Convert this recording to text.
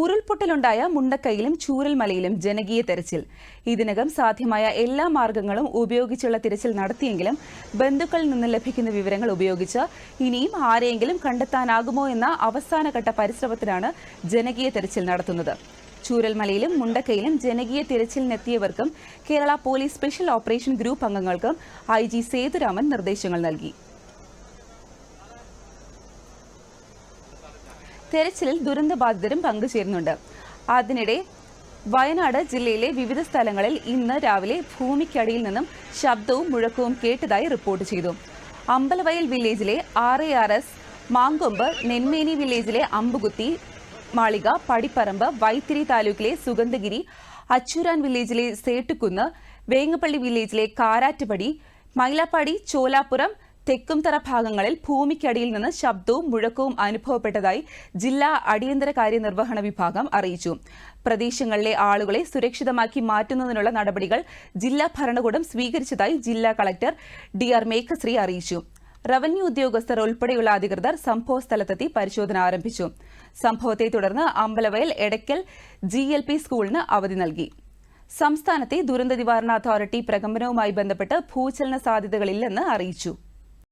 ഉരുൾപൊട്ടലുണ്ടായ മുണ്ടക്കൈയിലും ചൂരൽമലയിലും ജനകീയ തെരച്ചിൽ. ഇതിനകം സാധ്യമായ എല്ലാ മാർഗങ്ങളും ഉപയോഗിച്ചുള്ള തിരച്ചിൽ നടത്തിയെങ്കിലും ബന്ധുക്കളിൽ നിന്ന് ലഭിക്കുന്ന വിവരങ്ങൾ ഉപയോഗിച്ച് ഇനിയും ആരെയെങ്കിലും കണ്ടെത്താനാകുമോ എന്ന അവസാനഘട്ട പരിശ്രമത്തിലാണ് ജനകീയ തെരച്ചിൽ നടത്തുന്നത്. ചൂരൽമലയിലും മുണ്ടക്കയിലും ജനകീയ തിരച്ചിലിനെത്തിയവർക്കും Kerala police special operation group അംഗങ്ങൾക്കും ഐ സേതുരാമൻ നിർദ്ദേശങ്ങൾ നൽകി. തെരച്ചിലിൽ ദുരന്തബാധിതരും പങ്കുചേരുന്നുണ്ട്. അതിനിടെ വയനാട് ജില്ലയിലെ വിവിധ സ്ഥലങ്ങളിൽ ഇന്ന് രാവിലെ ഭൂമിക്കടിയിൽ നിന്നും ശബ്ദവും മുഴക്കവും കേട്ടതായി റിപ്പോർട്ട് ചെയ്തു. അമ്പലവയൽ വില്ലേജിലെ R A R S Mankombu Nenmeni വില്ലേജിലെ അമ്പുകുത്തി മാളിക പടിപ്പറമ്പ് വൈത്തിരി താലൂക്കിലെ സുഗന്ധഗിരി അച്ചൂരാൻ വില്ലേജിലെ സേട്ടുകുന്ന് വേങ്ങപ്പള്ളി വില്ലേജിലെ കാരാറ്റുപടി മൈലാപ്പാടി ചോലാപ്പുറം തെക്കുംതറ ഭാഗങ്ങളിൽ ഭൂമിക്കടിയിൽ നിന്ന് ശബ്ദവും മുഴക്കവും അനുഭവപ്പെട്ടതായി ജില്ലാ അടിയന്തര കാര്യ നിർവഹണ വിഭാഗം അറിയിച്ചു. പ്രദേശങ്ങളിലെ ആളുകളെ സുരക്ഷിതമാക്കി മാറ്റുന്നതിനുള്ള നടപടികൾ ജില്ലാ ഭരണകൂടം സ്വീകരിച്ചതായി ജില്ലാ കളക്ടർ ഡി ആർ മേഘശ്രീ അറിയിച്ചു. റവന്യൂ ഉദ്യോഗസ്ഥർ ഉൾപ്പെടെയുള്ള അധികൃതർ സംഭവ സ്ഥലത്തെത്തി പരിശോധന ആരംഭിച്ചു. സംഭവത്തെ തുടർന്ന് Ambalavayal Edakkal G L P സ്കൂളിന് അവധി നൽകി. സംസ്ഥാനത്തെ ദുരന്ത നിവാരണ അതോറിറ്റി പ്രകമ്പനവുമായി ബന്ധപ്പെട്ട് ഭൂചലന സാധ്യതകളില്ലെന്ന് അറിയിച്ചു.